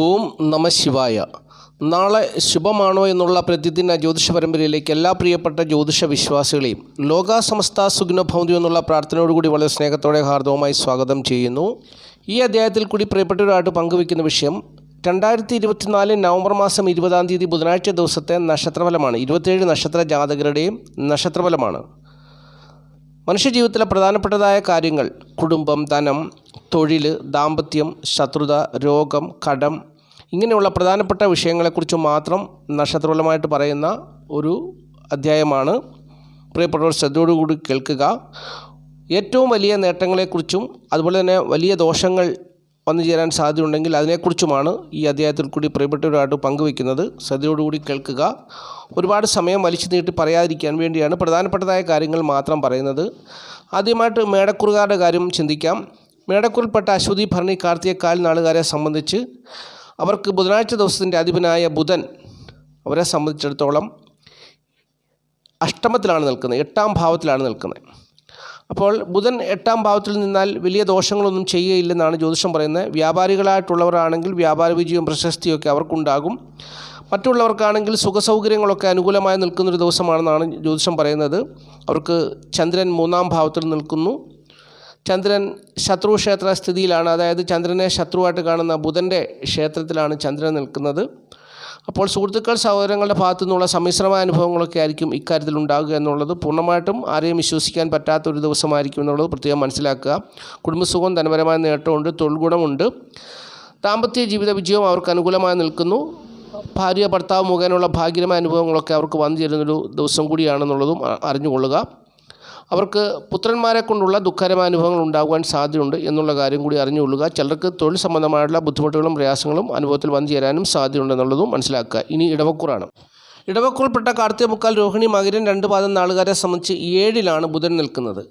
ഓം നമ ശിവായ. നാളെ ശുഭമാണോ എന്നുള്ള പ്രതിദിന ജ്യോതിഷ പരമ്പരയിലേക്ക് എല്ലാ പ്രിയപ്പെട്ട ജ്യോതിഷ വിശ്വാസികളെയും ലോകാസമസ്ത സുഗ്ന ഭൗതി എന്നുള്ള പ്രാർത്ഥനയോടുകൂടി വളരെ സ്നേഹത്തോടെ ഹാർദവുമായി സ്വാഗതം ചെയ്യുന്നു. ഈ അധ്യായത്തിൽ കൂടി പ്രിയപ്പെട്ടവരായിട്ട് പങ്കുവയ്ക്കുന്ന വിഷയം രണ്ടായിരത്തി ഇരുപത്തിനാല് നവംബർ മാസം ഇരുപതാം തീയതി ബുധനാഴ്ച ദിവസത്തെ നക്ഷത്രഫലമാണ്. ഇരുപത്തേഴ് നക്ഷത്ര ജാതകരുടെയും നക്ഷത്രഫലമാണ്. മനുഷ്യജീവിതത്തിലെ പ്രധാനപ്പെട്ടതായ കാര്യങ്ങൾ കുടുംബം ധനം തൊഴിൽ ദാമ്പത്യം ശത്രുത രോഗം കടം ഇങ്ങനെയുള്ള പ്രധാനപ്പെട്ട വിഷയങ്ങളെക്കുറിച്ച് മാത്രം നക്ഷത്രഫലമായിട്ട് പറയുന്ന ഒരു അധ്യായമാണ്. പ്രിയപ്പെട്ടവർ ശ്രദ്ധയോടുകൂടി കേൾക്കുക. ഏറ്റവും വലിയ നേട്ടങ്ങളെക്കുറിച്ചും അതുപോലെ തന്നെ വലിയ ദോഷങ്ങൾ വന്നു ചേരാൻ സാധ്യതയുണ്ടെങ്കിൽ അതിനെക്കുറിച്ചുമാണ് ഈ അധ്യായത്തിൽ കൂടി പ്രിയപ്പെട്ടവരായിട്ട് പങ്കുവയ്ക്കുന്നത്. ശ്രദ്ധയോടുകൂടി കേൾക്കുക. ഒരുപാട് സമയം വലിച്ചു നീട്ടി പറയാതിരിക്കാൻ വേണ്ടിയാണ് പ്രധാനപ്പെട്ടതായ കാര്യങ്ങൾ മാത്രം പറയുന്നത്. ആദ്യമായിട്ട് മേടക്കുറുകാരുടെ കാര്യം ചിന്തിക്കാം. മേടക്കുറിൽപ്പെട്ട അശ്വതി ഭരണി കാർത്തിക കാൽ നാളുകാരെ സംബന്ധിച്ച് അവർക്ക് ബുധനാഴ്ച ദിവസത്തിന്റെ അധിപനായ ബുധൻ അവരെ സംബന്ധിച്ചിടത്തോളം അഷ്ടമത്തിലാണ് നിൽക്കുന്നത്. എട്ടാം ഭാവത്തിലാണ് നിൽക്കുന്നത്. അപ്പോൾ ബുധൻ എട്ടാം ഭാവത്തിൽ നിന്നാൽ വലിയ ദോഷങ്ങളൊന്നും ചെയ്യുകയില്ലെന്നാണ് ജ്യോതിഷം പറയുന്നത്. വ്യാപാരികളായിട്ടുള്ളവരാണെങ്കിൽ വ്യാപാര വിജയവും പ്രശസ്തിയൊക്കെ അവർക്കുണ്ടാകും. മറ്റുള്ളവർക്കാണെങ്കിൽ സുഖസൗകര്യങ്ങളൊക്കെ അനുകൂലമായി നിൽക്കുന്നൊരു ദിവസമാണെന്നാണ് ജ്യോതിഷം പറയുന്നത്. അവർക്ക് ചന്ദ്രൻ മൂന്നാം ഭാവത്തിൽ നിൽക്കുന്നു. ചന്ദ്രൻ ശത്രു ക്ഷേത്ര സ്ഥിതിയിലാണ്. അതായത് ചന്ദ്രനെ ശത്രുവായിട്ട് കാണുന്ന ബുധന്റെ ക്ഷേത്രത്തിലാണ് ചന്ദ്രൻ നിൽക്കുന്നത്. അപ്പോൾ സുഹൃത്തുക്കൾ സഹോദരങ്ങളുടെ ഭാഗത്തു നിന്നുള്ള സമ്മിശ്രമായ അനുഭവങ്ങളൊക്കെ ആയിരിക്കും ഇക്കാര്യത്തിൽ ഉണ്ടാകുക എന്നുള്ളത് പൂർണമായിട്ടും ആരെയും വിശ്വസിക്കാൻ പറ്റാത്ത ഒരു ദിവസമായിരിക്കും എന്നുള്ളത് പ്രത്യേകം മനസ്സിലാക്കുക. കുടുംബസുഖം ധനപരമായ നേട്ടമുണ്ട് തൊഴിൽ ഗുണമുണ്ട് ദാമ്പത്യ ജീവിത വിജയവും അവർക്ക് അനുകൂലമായി നിൽക്കുന്നു. ഭാര്യ ഭർത്താവ് മുഖേനയുള്ള ഭാഗ്യമായ അനുഭവങ്ങളൊക്കെ അവർക്ക് വന്നു ചേരുന്നൊരു ദിവസം കൂടിയാണെന്നുള്ളതും അറിഞ്ഞുകൊള്ളുക. അവർക്ക് പുത്രന്മാരെ കൊണ്ടുള്ള ദുഃഖകരമായ അനുഭവങ്ങൾ ഉണ്ടാകുവാൻ സാധ്യതയുണ്ട് എന്നുള്ള കാര്യം കൂടി അറിഞ്ഞുകൊള്ളുക. ചിലർക്ക് തൊഴിൽ സംബന്ധമായിട്ടുള്ള ബുദ്ധിമുട്ടുകളും പ്രയാസങ്ങളും അനുഭവത്തിൽ വന്നു ചേരാനും സാധ്യതയുണ്ടെന്നുള്ളതും മനസ്സിലാക്കുക. ഇനി ഇടവക്കൂറാണ്. ഇടവക്കുൾപ്പെട്ട കാർത്തിക മുക്കാൽ രോഹിണി മകരൻ രണ്ട് പാദം നാളുകാരെ സംബന്ധിച്ച് ഏഴിലാണ് ബുധൻ നിൽക്കുന്നത്.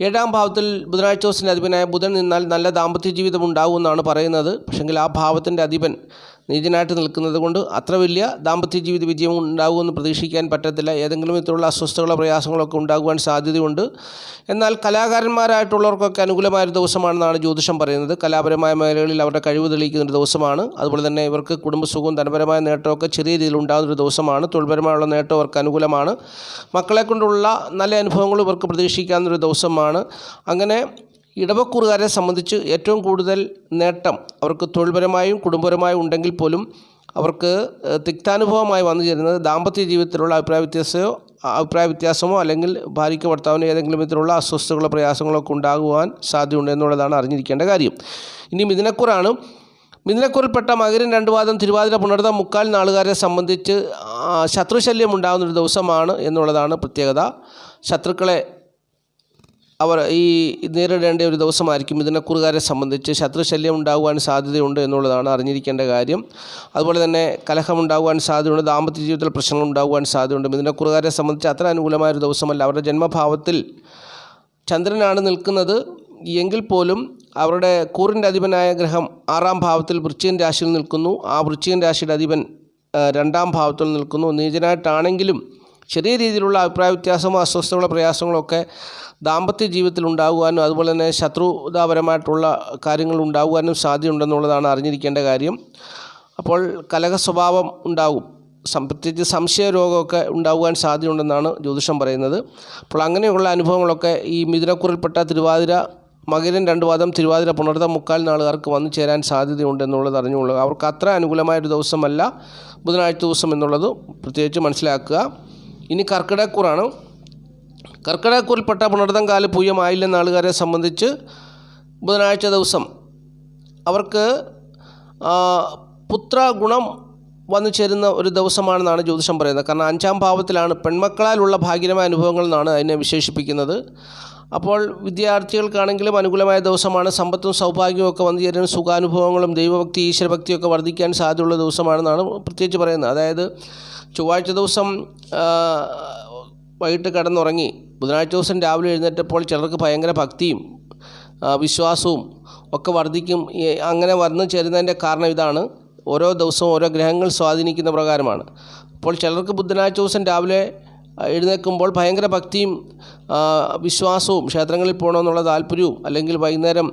ഏഴാം ഭാവത്തിൽ ബുധനാഴ്ച ദിവസത്തിന്റെ അധിപനായ ബുധൻ നിന്നാൽ നല്ല ദാമ്പത്യ ജീവിതം ഉണ്ടാകുമെന്നാണ് പറയുന്നത്. പക്ഷെങ്കിൽ ആ ഭാവത്തിന്റെ അധിപൻ നീചനായിട്ട് നിൽക്കുന്നത് കൊണ്ട് അത്ര വലിയ ദാമ്പത്യ ജീവിത വിജയം ഉണ്ടാകുമെന്ന് പ്രതീക്ഷിക്കാൻ പറ്റത്തില്ല. ഏതെങ്കിലും വിധത്തിലുള്ള അസ്വസ്ഥകളോ പ്രയാസങ്ങളോ ഒക്കെ ഉണ്ടാകുവാൻ സാധ്യതയുണ്ട്. എന്നാൽ കലാകാരന്മാരായിട്ടുള്ളവർക്കൊക്കെ അനുകൂലമായ ഒരു ദിവസമാണെന്നാണ് ജ്യോതിഷം പറയുന്നത്. കലാപരമായ മേഖലകളിൽ അവരുടെ കഴിവ് തെളിയിക്കുന്ന ഒരു ദിവസമാണ്. അതുപോലെ തന്നെ ഇവർക്ക് കുടുംബസുഖവും ധനപരമായ നേട്ടമൊക്കെ ചെറിയ രീതിയിൽ ഉണ്ടാകുന്ന ഒരു ദിവസമാണ്. തൊഴിൽപരമായുള്ള നേട്ടം അവർക്ക് അനുകൂലമാണ്. മക്കളെ കൊണ്ടുള്ള നല്ല അനുഭവങ്ങൾ ഇവർക്ക് പ്രതീക്ഷിക്കാവുന്നൊരു ദിവസമാണ്. അങ്ങനെ ഇടവക്കൂറുകാരെ സംബന്ധിച്ച് ഏറ്റവും കൂടുതൽ നേട്ടം അവർക്ക് തൊഴിൽപരമായും കുടുംബപരമായും ഉണ്ടെങ്കിൽ പോലും അവർക്ക് തിക്താനുഭവമായി വന്നു ചേരുന്നത് ദാമ്പത്യ ജീവിതത്തിലുള്ള അഭിപ്രായ വ്യത്യാസമോ അഭിപ്രായ വ്യത്യാസമോ അല്ലെങ്കിൽ ഭാര്യയ്ക്ക് ഭർത്താവിന് ഏതെങ്കിലും വിധത്തിലുള്ള അസ്വസ്ഥതകളോ പ്രയാസങ്ങളോ ഒക്കെ ഉണ്ടാകുവാൻ സാധ്യതയുണ്ട് എന്നുള്ളതാണ് അറിഞ്ഞിരിക്കേണ്ട കാര്യം. ഇനി മിഥുനക്കുറാണ്. മിഥുനക്കുറിൽപ്പെട്ട മകരൻ രണ്ടുവാദം തിരുവാതിര പുണർത്ത മുക്കാൽ നാളുകാരെ സംബന്ധിച്ച് ശത്രുശല്യം ഉണ്ടാകുന്നൊരു ദിവസമാണ് എന്നുള്ളതാണ് പ്രത്യേകത. ശത്രുക്കളെ അവർ ഈ നേരിടേണ്ട ഒരു ദിവസമായിരിക്കും ഇതിനെക്കുറുകാരെ സംബന്ധിച്ച് ശത്രുശല്യം ഉണ്ടാകുവാൻ സാധ്യതയുണ്ട് എന്നുള്ളതാണ് അറിഞ്ഞിരിക്കേണ്ട കാര്യം. അതുപോലെ തന്നെ കലഹം ഉണ്ടാകുവാൻ സാധ്യതയുണ്ട് ദാമ്പത്യ ജീവിതത്തിൽ പ്രശ്നങ്ങൾ ഉണ്ടാകുവാൻ സാധ്യതയുണ്ട്. ഇതിനെക്കുറുകാരെ സംബന്ധിച്ച് അത്ര അനുകൂലമായ ഒരു ദിവസമല്ല. അവരുടെ ജന്മഭാവത്തിൽ ചന്ദ്രനാണ് നിൽക്കുന്നത്. എങ്കിൽ പോലും അവരുടെ കൂറിന്റെ അധിപനായ ഗ്രഹം ആറാം ഭാവത്തിൽ വൃശ്ചികൻ രാശിയിൽ നിൽക്കുന്നു. ആ വൃശ്ചികൻ രാശിയുടെ അധിപൻ രണ്ടാം ഭാവത്തിൽ നിൽക്കുന്നു. നീചനായിട്ടാണെങ്കിലും ചെറിയ രീതിയിലുള്ള അഭിപ്രായ വ്യത്യാസമോ അസ്വസ്ഥതകളോ പ്രയാസങ്ങളോ ഒക്കെ ദാമ്പത്യ ജീവിതത്തിൽ ഉണ്ടാകുവാനും അതുപോലെ തന്നെ ശത്രുതാപരമായിട്ടുള്ള കാര്യങ്ങൾ ഉണ്ടാകുവാനും സാധ്യതയുണ്ടെന്നുള്ളതാണ് അറിഞ്ഞിരിക്കേണ്ട കാര്യം. അപ്പോൾ കലഹ സ്വഭാവം ഉണ്ടാകും. പ്രത്യേകിച്ച് സംശയ രോഗമൊക്കെ ഉണ്ടാകുവാൻ സാധ്യതയുണ്ടെന്നാണ് ജ്യോതിഷം പറയുന്നത്. അപ്പോൾ അങ്ങനെയുള്ള അനുഭവങ്ങളൊക്കെ ഈ മിഥുനക്കുറിൽപ്പെട്ട തിരുവാതിര മകരൻ രണ്ട് വാദം തിരുവാതിര പുണർത്ത മുക്കാൽ നാളുകാർക്ക് വന്നു ചേരാൻ സാധ്യതയുണ്ടെന്നുള്ളത് അറിഞ്ഞുകൊള്ളുക. അവർക്ക് അത്ര അനുകൂലമായൊരു ദിവസമല്ല ബുധനാഴ്ച ദിവസം എന്നുള്ളത് പ്രത്യേകിച്ച് മനസ്സിലാക്കുക. ഇനി കർക്കിടക്കൂറാണ് കർക്കിടക്കൂറിൽപ്പെട്ട പുണർതം കാൽ പൂയമായില്ലെന്ന ആളുകാരെ സംബന്ധിച്ച് ബുധനാഴ്ച ദിവസം അവർക്ക് പുത്ര ഗുണം വന്നു ചേരുന്ന ഒരു ദിവസമാണെന്നാണ് ജ്യോതിഷം പറയുന്നത്. കാരണം അഞ്ചാം ഭാവത്തിലാണ് പെൺമക്കളാലുള്ള ഭാഗ്യമായ അനുഭവങ്ങൾ എന്നാണ് അതിനെ വിശേഷിപ്പിക്കുന്നത്. അപ്പോൾ വിദ്യാർത്ഥികൾക്കാണെങ്കിലും അനുകൂലമായ ദിവസമാണ്. സമ്പത്തും സൗഭാഗ്യവും ഒക്കെ വന്നു ചേരുന്ന സുഖാനുഭവങ്ങളും ദൈവഭക്തി ഈശ്വരഭക്തിയൊക്കെ വർദ്ധിക്കാൻ സാധ്യതയുള്ള ദിവസമാണെന്നാണ് പ്രത്യേകിച്ച് പറയുന്നത്. അതായത് ചൊവ്വാഴ്ച ദിവസം വൈകിട്ട് കിടന്നുറങ്ങി ബുധനാഴ്ച ദിവസം രാവിലെ എഴുന്നേറ്റപ്പോൾ ചിലർക്ക് ഭയങ്കര ഭക്തിയും വിശ്വാസവും ഒക്കെ വർദ്ധിക്കും. അങ്ങനെ വന്നു ചേരുന്നതിന്റെ കാരണം ഇതാണ്. ഓരോ ദിവസവും ഓരോ ഗ്രഹങ്ങൾ സ്വാധീനിക്കുന്ന പ്രകാരമാണ്. അപ്പോൾ ചിലർക്ക് ബുധനാഴ്ച ദിവസം രാവിലെ എഴുന്നേൽക്കുമ്പോൾ ഭയങ്കര ഭക്തിയും വിശ്വാസവും ക്ഷേത്രങ്ങളിൽ പോകണമെന്നുള്ള താല്പര്യവും അല്ലെങ്കിൽ വൈകുന്നേരം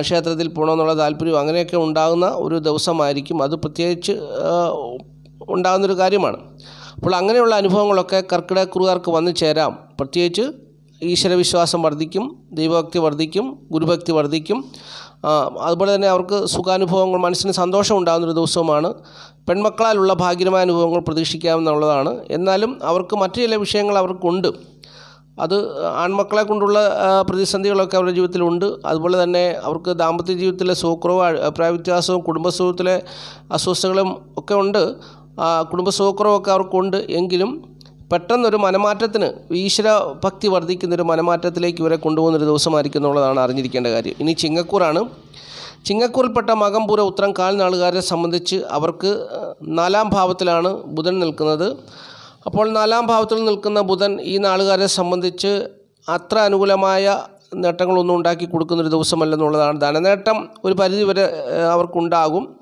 ക്ഷേത്രത്തിൽ പോകണമെന്നുള്ള താല്പര്യവും അങ്ങനെയൊക്കെ ഉണ്ടാകുന്ന ഒരു ദിവസമായിരിക്കും. അത് പ്രത്യേകിച്ച് ഉണ്ടാകുന്നൊരു കാര്യമാണ്. അപ്പോൾ അങ്ങനെയുള്ള അനുഭവങ്ങളൊക്കെ കർക്കിടകക്കുറുകാർക്ക് വന്നു ചേരാം. പ്രത്യേകിച്ച് ഈശ്വരവിശ്വാസം വർദ്ധിക്കും ദൈവഭക്തി വർദ്ധിക്കും ഗുരുഭക്തി വർദ്ധിക്കും. അതുപോലെ തന്നെ അവർക്ക് സുഖാനുഭവങ്ങൾ മനസ്സിന് സന്തോഷം ഉണ്ടാകുന്നൊരു ദിവസവുമാണ്. പെൺമക്കളാലുള്ള ഭാഗ്യമായ അനുഭവങ്ങൾ പ്രതീക്ഷിക്കാമെന്നുള്ളതാണ്. എന്നാലും അവർക്ക് മറ്റു ചില വിഷയങ്ങൾ അവർക്കുണ്ട്. അത് ആൺമക്കളെ കൊണ്ടുള്ള പ്രതിസന്ധികളൊക്കെ അവരുടെ ജീവിതത്തിലുണ്ട്. അതുപോലെ തന്നെ അവർക്ക് ദാമ്പത്യ ജീവിതത്തിലെ സുഖക്കുറവ് അഭിപ്രായ വ്യത്യാസവും കുടുംബസുഖത്തിലെ അസ്വസ്ഥതകളും ഒക്കെ ഉണ്ട്. കുടുംബസുഖക്കുറവൊക്കെ അവർക്കുണ്ട്. എങ്കിലും പെട്ടെന്നൊരു മനമാറ്റത്തിന് ഈശ്വര ഭക്തി വർദ്ധിക്കുന്നൊരു മനമാറ്റത്തിലേക്ക് ഇവരെ കൊണ്ടുപോകുന്നൊരു ദിവസമായിരിക്കും എന്നുള്ളതാണ് അറിഞ്ഞിരിക്കേണ്ട കാര്യം. ഇനി ചിങ്ങക്കൂറാണ്. ചിങ്ങക്കൂറിൽപ്പെട്ട മകംപൂര ഉത്തരം കാൽനാളുകാരെ സംബന്ധിച്ച് അവർക്ക് നാലാം ഭാവത്തിലാണ് ബുധൻ നിൽക്കുന്നത്. അപ്പോൾ നാലാം ഭാവത്തിൽ നിൽക്കുന്ന ബുധൻ ഈ നാളുകാരെ സംബന്ധിച്ച് അത്ര അനുകൂലമായ നേട്ടങ്ങളൊന്നും ഉണ്ടാക്കി കൊടുക്കുന്നൊരു ദിവസമല്ലെന്നുള്ളതാണ്. ധനനേട്ടം ഒരു പരിധി വരെ അവർക്കുണ്ടാകും.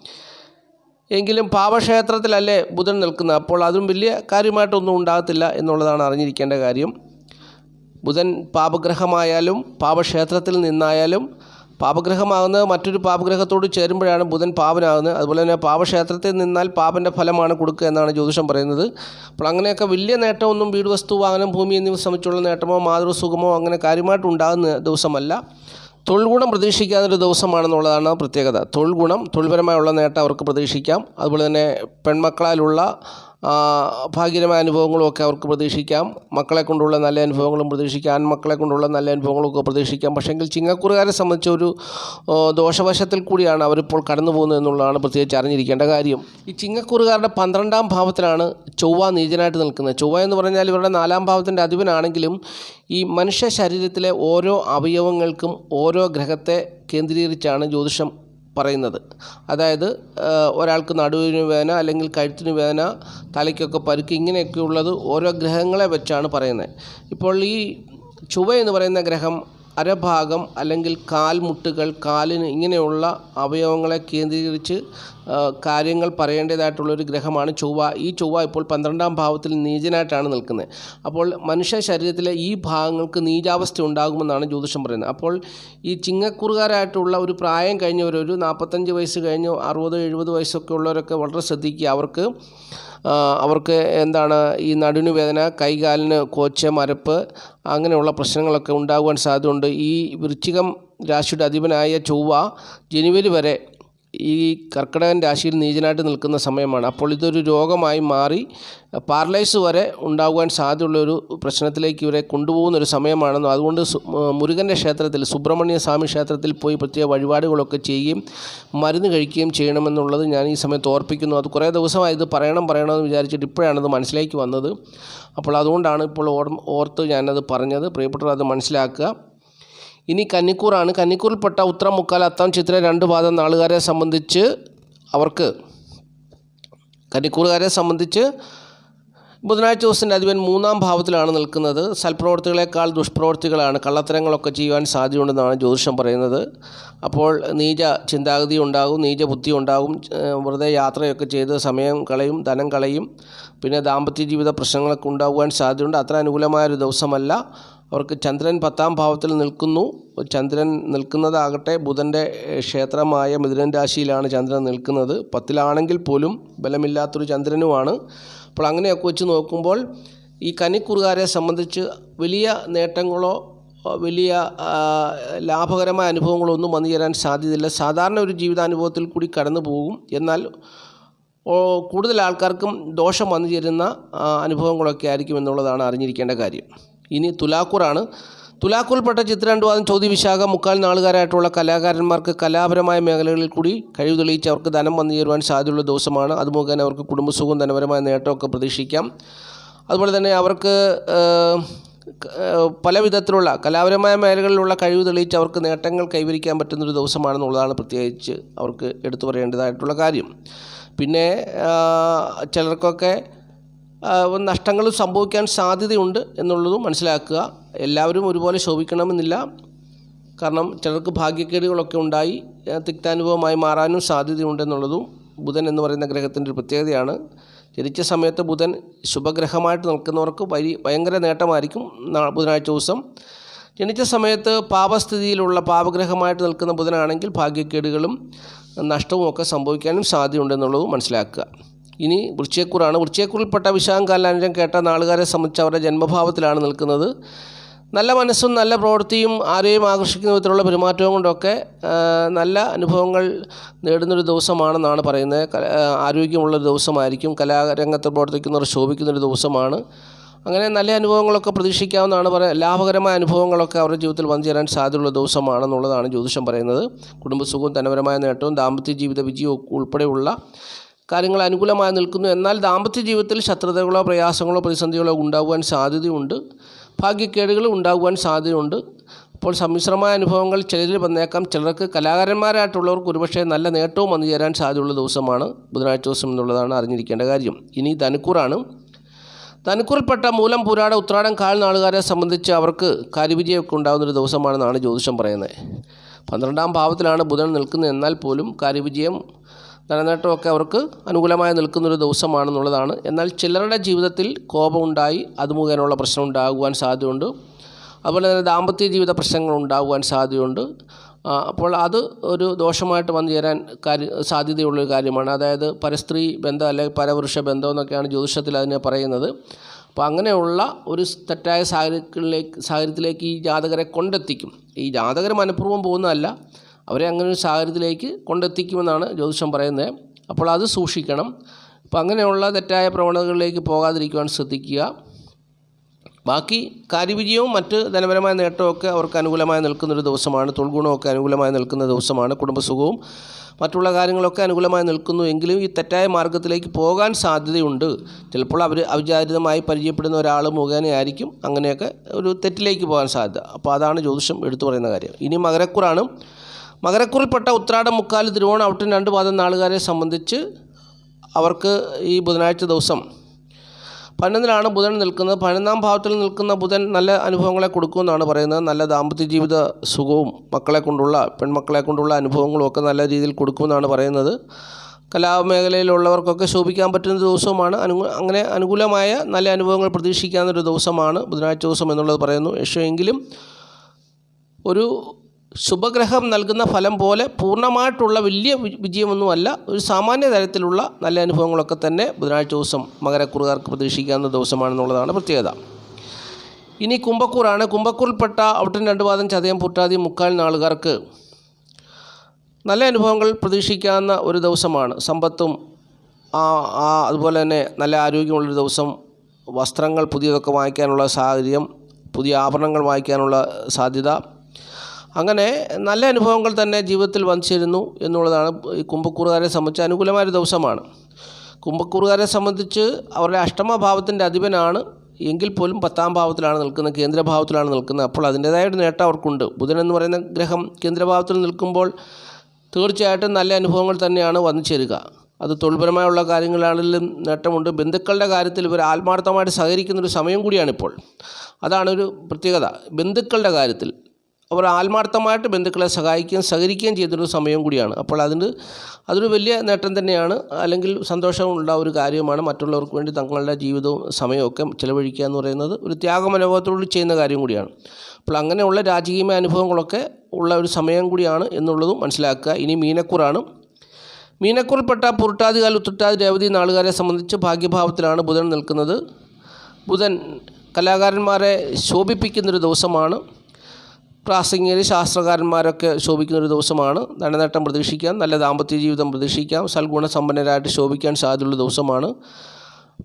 എങ്കിലും പാപക്ഷേത്രത്തിലല്ലേ ബുധൻ നിൽക്കുന്നത്? അപ്പോൾ അതും വലിയ കാര്യമായിട്ടൊന്നും ഉണ്ടാകത്തില്ല എന്നുള്ളതാണ് അറിഞ്ഞിരിക്കേണ്ട കാര്യം. ബുധൻ പാപഗ്രഹമായാലും പാപക്ഷേത്രത്തിൽ നിന്നായാലും പാപഗ്രഹമാകുന്നത് മറ്റൊരു പാപഗ്രഹത്തോട് ചേരുമ്പോഴാണ് ബുധൻ പാപനാകുന്നത്. അതുപോലെ തന്നെ പാപക്ഷേത്രത്തിൽ നിന്നാൽ പാപന്റെ ഫലമാണ് കൊടുക്കുക എന്നാണ് ജ്യോതിഷം പറയുന്നത്. അപ്പോൾ അങ്ങനെയൊക്കെ വലിയ നേട്ടമൊന്നും വീട് വസ്തു വാഹനം ഭൂമി എന്നിവ സംബന്ധിച്ചുള്ള നേട്ടമോ മാതൃസുഖമോ അങ്ങനെ കാര്യമായിട്ട് ഉണ്ടാകുന്ന ദിവസമല്ല. തൊഴിൽ ഗുണം പ്രതീക്ഷിക്കാവുന്നൊരു ദിവസമാണെന്നുള്ളതാണ് പ്രത്യേകത. തൊഴിൽ ഗുണം തൊഴിൽപരമായുള്ള നേട്ടം അവർക്ക് പ്രതീക്ഷിക്കാം. അതുപോലെ തന്നെ പെൺമക്കളാലുള്ള ആ, ഭാഗ്യകരമായ അനുഭവങ്ങളും ഒക്കെ അവർക്ക് പ്രതീക്ഷിക്കാം. മക്കളെ കൊണ്ടുള്ള നല്ല അനുഭവങ്ങളും പ്രതീക്ഷിക്കാം. ആൺമക്കളെ കൊണ്ടുള്ള നല്ല അനുഭവങ്ങളും ഒക്കെ പ്രതീക്ഷിക്കാം പക്ഷേങ്കിൽ ചിങ്ങക്കുറുകാരെ സംബന്ധിച്ചൊരു ദോഷവശത്തിൽ കൂടിയാണ് അവരിപ്പോൾ കടന്നു പോകുന്നത് എന്നുള്ളതാണ് പ്രത്യേകിച്ച് അറിഞ്ഞിരിക്കേണ്ട കാര്യം. ഈ ചിങ്ങക്കുറുകാരുടെ പന്ത്രണ്ടാം ഭാവത്തിലാണ് ചൊവ്വ നീചനായിട്ട് നിൽക്കുന്നത്. ചൊവ്വ എന്ന് പറഞ്ഞാൽ ഇവരുടെ നാലാം ഭാവത്തിന്റെ അധിപനാണെങ്കിലും ഈ മനുഷ്യ ശരീരത്തിലെ ഓരോ അവയവങ്ങൾക്കും ഓരോ ഗ്രഹത്തെ കേന്ദ്രീകരിച്ചാണ് ജ്യോതിഷം പറയുന്നത്. അതായത് ഒരാൾക്ക് നടുവിന് വേദന അല്ലെങ്കിൽ കഴുത്തിന് വേദന തലയ്ക്കൊക്കെ പരുക്ക് ഇങ്ങനെയൊക്കെയുള്ളത് ഓരോ ഗ്രഹങ്ങളെ വെച്ചാണ് പറയുന്നത്. ഇപ്പോൾ ഈ ചുവ എന്ന് പറയുന്ന ഗ്രഹം അരഭാഗം അല്ലെങ്കിൽ കാൽമുട്ടുകൾ കാലിന് ഇങ്ങനെയുള്ള അവയവങ്ങളെ കേന്ദ്രീകരിച്ച് കാര്യങ്ങൾ പറയേണ്ടതായിട്ടുള്ളൊരു ഗ്രഹമാണ് ചൊവ്വ. ഈ ചൊവ്വ ഇപ്പോൾ പന്ത്രണ്ടാം ഭാവത്തിൽ നീചനായിട്ടാണ് നിൽക്കുന്നത്. അപ്പോൾ മനുഷ്യ ശരീരത്തിലെ ഈ ഭാഗങ്ങൾക്ക് നീചാവസ്ഥ ഉണ്ടാകുമെന്നാണ് ജ്യോതിഷം പറയുന്നത്. അപ്പോൾ ഈ ചിങ്ങക്കുറുകാരായിട്ടുള്ള ഒരു പ്രായം കഴിഞ്ഞവരൊരു നാൽപ്പത്തഞ്ച് വയസ്സ് കഴിഞ്ഞോ അറുപത് എഴുപത് വയസ്സൊക്കെ ഉള്ളവരൊക്കെ വളരെ ശ്രദ്ധിക്കുക. അവർക്ക് അവർക്ക് എന്താണ് ഈ നടുവിന് വേദന കൈകാലിന് കോച്ച് മരപ്പ് അങ്ങനെയുള്ള പ്രശ്നങ്ങളൊക്കെ ഉണ്ടാകുവാൻ സാധ്യതയുണ്ട്. ഈ വൃശ്ചികം രാശിയുടെ അധിപനായ ചൊവ്വ ജനുവരി വരെ ഈ കർക്കിടകൻ രാശിയിൽ നീചനായിട്ട് നിൽക്കുന്ന സമയമാണ്. അപ്പോൾ ഇതൊരു രോഗമായി മാറി പാരലൈസ് വരെ ഉണ്ടാകുവാൻ സാധ്യതയുള്ള ഒരു പ്രശ്നത്തിലേക്ക് ഇവരെ കൊണ്ടുപോകുന്ന ഒരു സമയമാണെന്നും അതുകൊണ്ട് മുരുകന്റെ ക്ഷേത്രത്തിൽ സുബ്രഹ്മണ്യ സ്വാമി ക്ഷേത്രത്തിൽ പോയി പ്രത്യേക വഴിപാടുകളൊക്കെ ചെയ്യുകയും മരുന്ന് കഴിക്കുകയും ചെയ്യണമെന്നുള്ളത് ഞാൻ ഈ സമയത്ത് ഓർപ്പിക്കുന്നു. അത് കുറേ ദിവസമായി ഇത് പറയണം പറയണമെന്ന് വിചാരിച്ചിട്ട് ഇപ്പോഴാണത് മനസ്സിലേക്ക് വന്നത്. അപ്പോൾ അതുകൊണ്ടാണ് ഇപ്പോൾ ഓർത്ത് ഞാനത് പറഞ്ഞത്. പ്രിയപ്പെട്ടവർ അത് മനസ്സിലാക്കുക. ഇനി കന്നിക്കൂറാണ്. കന്നിക്കൂറിൽപ്പെട്ട ഉത്തരം മുക്കാൽ അത്തം ചിത്ര രണ്ട് പാദം നാളുകാരെ സംബന്ധിച്ച് അവർക്ക് കന്നിക്കൂറുകാരെ സംബന്ധിച്ച് ബുധനാഴ്ച ദിവസത്തിന്റെ അധിപൻ മൂന്നാം ഭാവത്തിലാണ് നിൽക്കുന്നത്. സൽപ്രവർത്തികളെക്കാൾ ദുഷ്പ്രവർത്തികളാണ്. കള്ളത്തരങ്ങളൊക്കെ ചെയ്യുവാൻ സാധ്യതയുണ്ടെന്നാണ് ജ്യോതിഷം പറയുന്നത്. അപ്പോൾ നീച ചിന്താഗതി ഉണ്ടാകും നീച ബുദ്ധി ഉണ്ടാകും. വെറുതെ യാത്രയൊക്കെ ചെയ്ത് സമയം കളയും ധനം കളയും. പിന്നെ ദാമ്പത്യ ജീവിത പ്രശ്നങ്ങളൊക്കെ ഉണ്ടാകുവാൻ സാധ്യതയുണ്ട്. അത്ര അനുകൂലമായൊരു ദിവസമല്ല. അവർക്ക് ചന്ദ്രൻ പത്താം ഭാവത്തിൽ നിൽക്കുന്നു. ചന്ദ്രൻ നിൽക്കുന്നതാകട്ടെ ബുധന്റെ ക്ഷേത്രമായ മിഥുനൻ രാശിയിലാണ് ചന്ദ്രൻ നിൽക്കുന്നത്. പത്തിലാണെങ്കിൽ പോലും ബലമില്ലാത്തൊരു ചന്ദ്രനുമാണ്. അപ്പോൾ അങ്ങനെയൊക്കെ വെച്ച് നോക്കുമ്പോൾ ഈ കനിക്കുറുകാരെ സംബന്ധിച്ച് വലിയ നേട്ടങ്ങളോ വലിയ ലാഭകരമായ അനുഭവങ്ങളോ ഒന്നും വന്നു ചേരാൻ സാധ്യതയില്ല. സാധാരണ ഒരു ജീവിതാനുഭവത്തിൽ കൂടി കടന്നു പോകും. എന്നാൽ കൂടുതൽ ആൾക്കാർക്കും ദോഷം വന്നു ചേരുന്ന അനുഭവങ്ങളൊക്കെ ആയിരിക്കും എന്നുള്ളതാണ് അറിഞ്ഞിരിക്കേണ്ട കാര്യം. ഇനി തുലാക്കൂറാണ്. തുലാക്കൂറിൽപ്പെട്ട ചിത്രരണ്ടുവാദം ചോദ്യ വിശാഖ മുക്കാൽ നാളുകാരായിട്ടുള്ള കലാകാരന്മാർക്ക് കലാപരമായ മേഖലകളിൽ കൂടി കഴിവ് തെളിയിച്ച് അവർക്ക് ധനം വന്നു ചേരുവാൻ സാധ്യതയുള്ള ദിവസമാണ്. അത് അവർക്ക് കുടുംബസുഖവും ധനപരമായ നേട്ടമൊക്കെ പ്രതീക്ഷിക്കാം. അതുപോലെ തന്നെ അവർക്ക് പല വിധത്തിലുള്ള കലാപരമായ മേഖലകളിലുള്ള കഴിവ് തെളിയിച്ച് അവർക്ക് നേട്ടങ്ങൾ കൈവരിക്കാൻ പറ്റുന്നൊരു ദിവസമാണെന്നുള്ളതാണ് പ്രത്യേകിച്ച് അവർക്ക് എടുത്തു പറയേണ്ടതായിട്ടുള്ള കാര്യം. പിന്നെ ചിലർക്കൊക്കെ നഷ്ടങ്ങൾ സംഭവിക്കാൻ സാധ്യതയുണ്ട് എന്നുള്ളതും മനസ്സിലാക്കുക. എല്ലാവരും ഒരുപോലെ ശോഭിക്കണമെന്നില്ല. കാരണം ചിലർക്ക് ഭാഗ്യക്കേടുകളൊക്കെ ഉണ്ടായി തിക്താനുഭവമായി മാറാനും സാധ്യതയുണ്ടെന്നുള്ളതും ബുധൻ എന്ന് പറയുന്ന ഗ്രഹത്തിന്റെ ഒരു പ്രത്യേകതയാണ്. ജനിച്ച സമയത്ത് ബുധൻ ശുഭഗ്രഹമായിട്ട് നിൽക്കുന്നവർക്ക് വലിയ ഭയങ്കര നേട്ടമായിരിക്കും ബുധനാഴ്ച ദിവസം. ജനിച്ച സമയത്ത് പാപസ്ഥിതിയിലുള്ള പാപഗ്രഹമായിട്ട് നിൽക്കുന്ന ബുധനാണെങ്കിൽ ഭാഗ്യക്കേടുകളും നഷ്ടവും ഒക്കെ സംഭവിക്കാനും സാധ്യതയുണ്ടെന്നുള്ളതും മനസ്സിലാക്കുക. ഇനി വൃശ്ചയക്കൂറാണ് വൃശ്ചയക്കൂറിൽപ്പെട്ട കാലാനുജം കേട്ട നാളുകാരെ സംബന്ധിച്ച് അവരുടെ ജന്മഭാവത്തിലാണ് നിൽക്കുന്നത്. നല്ല മനസ്സും നല്ല പ്രവൃത്തിയും ആരെയും ആകർഷിക്കുന്ന വിധത്തിലുള്ള പെരുമാറ്റവും കൊണ്ടൊക്കെ നല്ല അനുഭവങ്ങൾ നേടുന്നൊരു ദിവസമാണെന്നാണ് പറയുന്നത്. ആരോഗ്യമുള്ളൊരു ദിവസമായിരിക്കും. കലാരംഗത്ത് പ്രവർത്തിക്കുന്നവർ ശോഭിക്കുന്നൊരു ദിവസമാണ്. അങ്ങനെ നല്ല അനുഭവങ്ങളൊക്കെ പ്രതീക്ഷിക്കാവുന്നതാണ് പറയുക ലാഭകരമായ അനുഭവങ്ങളൊക്കെ അവരുടെ ജീവിതത്തിൽ വന്നു ചേരാൻ സാധ്യതയുള്ള ദിവസമാണെന്നുള്ളതാണ് ജ്യോതിഷം പറയുന്നത്. കുടുംബസുഖവും ധനപരമായ നേട്ടവും ദാമ്പത്യ ജീവിത വിജയവും ഉൾപ്പെടെയുള്ള കാര്യങ്ങൾ അനുകൂലമായി നിൽക്കുന്നു. എന്നാൽ ദാമ്പത്യ ജീവിതത്തിൽ ശത്രുതകളോ പ്രയാസങ്ങളോ പ്രതിസന്ധികളോ ഉണ്ടാകുവാൻ സാധ്യതയുണ്ട്. ഭാഗ്യക്കേടുകൾ ഉണ്ടാകുവാൻ സാധ്യതയുണ്ട്. അപ്പോൾ സമ്മിശ്രമായ അനുഭവങ്ങൾ ചിലരിൽ വന്നേക്കാം. ചിലർക്ക് കലാകാരന്മാരായിട്ടുള്ളവർക്ക് ഒരുപക്ഷെ നല്ല നേട്ടവും വന്നു ചേരാൻ സാധ്യതയുള്ള ദിവസമാണ് ബുധനാഴ്ച ദിവസം എന്നുള്ളതാണ് അറിഞ്ഞിരിക്കേണ്ട കാര്യം. ഇനി ധനുക്കൂറാണ്. ധനുക്കൂറിൽപ്പെട്ട മൂലം പുരാട ഉത്രാടം കാൽ നാളുകാരെ സംബന്ധിച്ച് അവർക്ക് കാര്യവിജയമൊക്കെ ഉണ്ടാകുന്നൊരു ദിവസമാണെന്നാണ് ജ്യോതിഷം പറയുന്നത്. പന്ത്രണ്ടാം ഭാവത്തിലാണ് ബുധൻ നിൽക്കുന്നത്. എന്നാൽ പോലും കാര്യവിജയം ധനനേട്ടമൊക്കെ അവർക്ക് അനുകൂലമായി നിൽക്കുന്നൊരു ദിവസമാണെന്നുള്ളതാണ്. എന്നാൽ ചിലരുടെ ജീവിതത്തിൽ കോപമുണ്ടായി അത് മുഖേനയുള്ള പ്രശ്നം ഉണ്ടാകുവാൻ സാധ്യതയുണ്ട്. അതുപോലെ തന്നെ ദാമ്പത്യ ജീവിത പ്രശ്നങ്ങൾ ഉണ്ടാകുവാൻ സാധ്യതയുണ്ട്. അപ്പോൾ അത് ഒരു ദോഷമായിട്ട് വന്നു ചേരാൻ കാര്യ സാധ്യതയുള്ളൊരു കാര്യമാണ്. അതായത് പരസ്ത്രീ ബന്ധം അല്ലെങ്കിൽ പരപുരുഷ ബന്ധം എന്നൊക്കെയാണ് ജ്യോതിഷത്തിൽ അതിനെ പറയുന്നത്. അപ്പോൾ അങ്ങനെയുള്ള ഒരു തെറ്റായ സാഹചര്യത്തിലേക്ക് സാഹചര്യത്തിലേക്ക് ഈ ജാതകരെ കൊണ്ടെത്തിക്കും. ഈ ജാതകർ മനഃപൂർവം പോകുന്നതല്ല. അവരെ അങ്ങനെ ഒരു സാഹചര്യത്തിലേക്ക് കൊണ്ടെത്തിക്കുമെന്നാണ് ജ്യോതിഷം പറയുന്നത്. അപ്പോൾ അത് സൂക്ഷിക്കണം. അപ്പോൾ അങ്ങനെയുള്ള തെറ്റായ പ്രവണതകളിലേക്ക് പോകാതിരിക്കുവാൻ ശ്രദ്ധിക്കുക. ബാക്കി കാര്യവിജയവും മറ്റ് ധനപരമായ നേട്ടമൊക്കെ അവർക്ക് അനുകൂലമായി നിൽക്കുന്നൊരു ദിവസമാണ്. തൊഴിൽഗുണമൊക്കെ അനുകൂലമായി നിൽക്കുന്ന ദിവസമാണ്. കുടുംബസുഖവും മറ്റുള്ള കാര്യങ്ങളൊക്കെ അനുകൂലമായി നിൽക്കുന്നു എങ്കിലും ഈ തെറ്റായ മാർഗത്തിലേക്ക് പോകാൻ സാധ്യതയുണ്ട്. ചിലപ്പോൾ അവർ അവിചാരിതമായി പരിചയപ്പെടുന്ന ഒരാൾ മുഖേനയായിരിക്കും അങ്ങനെയൊക്കെ ഒരു തെറ്റിലേക്ക് പോകാൻ സാധ്യത. അപ്പോൾ അതാണ് ജ്യോതിഷം എടുത്തു പറയുന്ന കാര്യം. ഇനി മകരക്കുറാണ്. മകരക്കുറിൽപ്പെട്ട ഉത്രാടം മുക്കാൽ തിരുവോണം ഔട്ടും രണ്ട് പാദം നാളുകാരെ സംബന്ധിച്ച് അവർക്ക് ഈ ബുധനാഴ്ച ദിവസം പതിനൊന്നിലാണ് ബുധൻ നിൽക്കുന്നത്. പതിനൊന്നാം ഭാവത്തിൽ നിൽക്കുന്ന ബുധൻ നല്ല അനുഭവങ്ങളെ കൊടുക്കുമെന്നാണ് പറയുന്നത്. നല്ല ദാമ്പത്യ ജീവിത സുഖവും മക്കളെ കൊണ്ടുള്ള പെൺമക്കളെ കൊണ്ടുള്ള അനുഭവങ്ങളും ഒക്കെ നല്ല രീതിയിൽ കൊടുക്കുമെന്നാണ് പറയുന്നത്. കലാമേഖലയിലുള്ളവർക്കൊക്കെ ശോഭിക്കാൻ പറ്റുന്ന ദിവസവുമാണ്. അനു അങ്ങനെ അനുകൂലമായ നല്ല അനുഭവങ്ങൾ പ്രതീക്ഷിക്കാവുന്നൊരു ദിവസമാണ് ബുധനാഴ്ച ദിവസം എന്നുള്ളത് പറയുന്നു. പക്ഷേ എങ്കിലും ഒരു ശുഭഗ്രഹം നൽകുന്ന ഫലം പോലെ പൂർണമായിട്ടുള്ള വലിയ വിജയമൊന്നുമല്ല ഒരു സാമാന്യ തരത്തിലുള്ള നല്ല അനുഭവങ്ങളൊക്കെ തന്നെ ബുധനാഴ്ച ദിവസം മകരക്കുറുകാർക്ക് പ്രതീക്ഷിക്കാവുന്ന ദിവസമാണെന്നുള്ളതാണ് പ്രത്യേകത. ഇനി കുംഭക്കൂറാണ്. കുംഭക്കൂറിൽപ്പെട്ട ഔട്ടൻ രണ്ട് പാദം ചതയം പുറ്റാതി മുക്കാൽ നാളുകാർക്ക് നല്ല അനുഭവങ്ങൾ പ്രതീക്ഷിക്കാവുന്ന ഒരു ദിവസമാണ്. സമ്പത്തും ആ അതുപോലെ തന്നെ നല്ല ആരോഗ്യമുള്ളൊരു ദിവസം വസ്ത്രങ്ങൾ പുതിയതൊക്കെ വാങ്ങിക്കാനുള്ള സാഹചര്യം പുതിയ ആഭരണങ്ങൾ വാങ്ങിക്കാനുള്ള സാധ്യത അങ്ങനെ നല്ല അനുഭവങ്ങൾ തന്നെ ജീവിതത്തിൽ വന്നിരുന്നു എന്നുള്ളതാണ് ഈ കുംഭക്കൂറുകാരെ സംബന്ധിച്ച് അനുകൂലമായൊരു ദിവസമാണ്. കുംഭക്കൂറുകാരെ സംബന്ധിച്ച് അവരുടെ അഷ്ടമഭാവത്തിന്റെ അധിപനാണ്. എങ്കിൽ പോലും പത്താം ഭാവത്തിലാണ് നിൽക്കുന്നത് കേന്ദ്രഭാവത്തിലാണ് നിൽക്കുന്നത്. അപ്പോൾ അതിന്റേതായ ഒരു നേട്ടം അവർക്കുണ്ട്. ബുധൻ എന്ന് പറയുന്ന ഗ്രഹം കേന്ദ്രഭാവത്തിൽ നിൽക്കുമ്പോൾ തീർച്ചയായിട്ടും നല്ല അനുഭവങ്ങൾ തന്നെയാണ് വന്നു ചേരുക. അത് തൊഴിൽപരമായുള്ള കാര്യങ്ങളാണെങ്കിലും നേട്ടമുണ്ട്. ബന്ധുക്കളുടെ കാര്യത്തിൽ ഇവർ ആത്മാർത്ഥമായിട്ട് സഹകരിക്കുന്നൊരു സമയം കൂടിയാണിപ്പോൾ. അതാണ് ഒരു പ്രത്യേകത. ബന്ധുക്കളുടെ കാര്യത്തിൽ അവർ ആത്മാർത്ഥമായിട്ട് ബന്ധുക്കളെ സഹായിക്കുകയും സഹകരിക്കുകയും ചെയ്തൊരു സമയം കൂടിയാണ്. അപ്പോൾ അതിന് അതൊരു വലിയ നേട്ടം തന്നെയാണ്. അല്ലെങ്കിൽ സന്തോഷമുള്ള ഒരു കാര്യമാണ് മറ്റുള്ളവർക്ക് വേണ്ടി തങ്ങളുടെ ജീവിതവും സമയമൊക്കെ ചിലവഴിക്കുക എന്ന് പറയുന്നത് ഒരു ത്യാഗമനോഭാവത്തോട് ചെയ്യുന്ന കാര്യം കൂടിയാണ്. അപ്പോൾ അങ്ങനെയുള്ള രാജകീയമായ അനുഭവങ്ങളൊക്കെ ഉള്ള ഒരു സമയം കൂടിയാണ് എന്നുള്ളതും മനസ്സിലാക്കുക. ഇനി മീനക്കൂറാണ്. മീനക്കൂറിൽപ്പെട്ട പുരുട്ടാതികാൽ ഉത്തുട്ടാതി രേവതി നാളുകാരെ സംബന്ധിച്ച് ഭാഗ്യഭാവത്തിലാണ് ബുധൻ നിൽക്കുന്നത്. ബുധൻ കലാകാരന്മാരെ ശോഭിപ്പിക്കുന്നൊരു ദിവസമാണ്. പ്രാസംഗികർ ശാസ്ത്രകാരന്മാരൊക്കെ ശോഭിക്കുന്ന ഒരു ദിവസമാണ്. ധനനേട്ടം പ്രതീക്ഷിക്കാം. നല്ല ദാമ്പത്യ ജീവിതം പ്രതീക്ഷിക്കാം. സൽഗുണസമ്പന്നരായിട്ട് ശോഭിക്കാൻ സാധ്യതയുള്ള ദിവസമാണ്.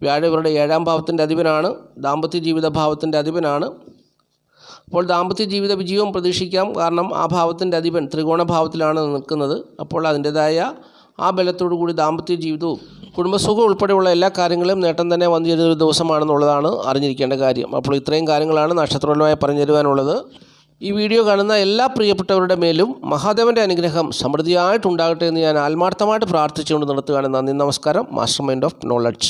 വ്യാഴം ഇവരുടെ ഏഴാം ഭാവത്തിന്റെ അധിപനാണ്. ദാമ്പത്യ ജീവിത ഭാവത്തിന്റെ അധിപനാണ്. അപ്പോൾ ദാമ്പത്യ ജീവിത വിജയവും പ്രതീക്ഷിക്കാം. കാരണം ആ ഭാവത്തിന്റെ അധിപൻ ത്രികോണ ഭാവത്തിലാണ് നിൽക്കുന്നത്. അപ്പോൾ അതിന്റെതായ ആ ബലത്തോടു കൂടി ദാമ്പത്യ ജീവിതവും കുടുംബസുഖം ഉൾപ്പെടെയുള്ള എല്ലാ കാര്യങ്ങളും നേട്ടം തന്നെ വന്നു ചേരുന്ന ഒരു ദിവസമാണെന്നുള്ളതാണ് അറിഞ്ഞിരിക്കേണ്ട കാര്യം. അപ്പോൾ ഇത്രയും കാര്യങ്ങളാണ് നക്ഷത്രപരമായി പറഞ്ഞു തരുവാനുള്ളത് ഈ വീഡിയോ കാണുന്ന എല്ലാ പ്രിയപ്പെട്ടവരുടെ മേലും മഹാദേവന്റെ അനുഗ്രഹം സമൃദ്ധിയായിട്ടുണ്ടാകട്ടെ എന്ന് ഞാൻ ആത്മാർത്ഥമായിട്ട് പ്രാർത്ഥിച്ചുകൊണ്ട് നടത്തുകയാണ്. നന്ദി നമസ്കാരം. Master mind of knowledge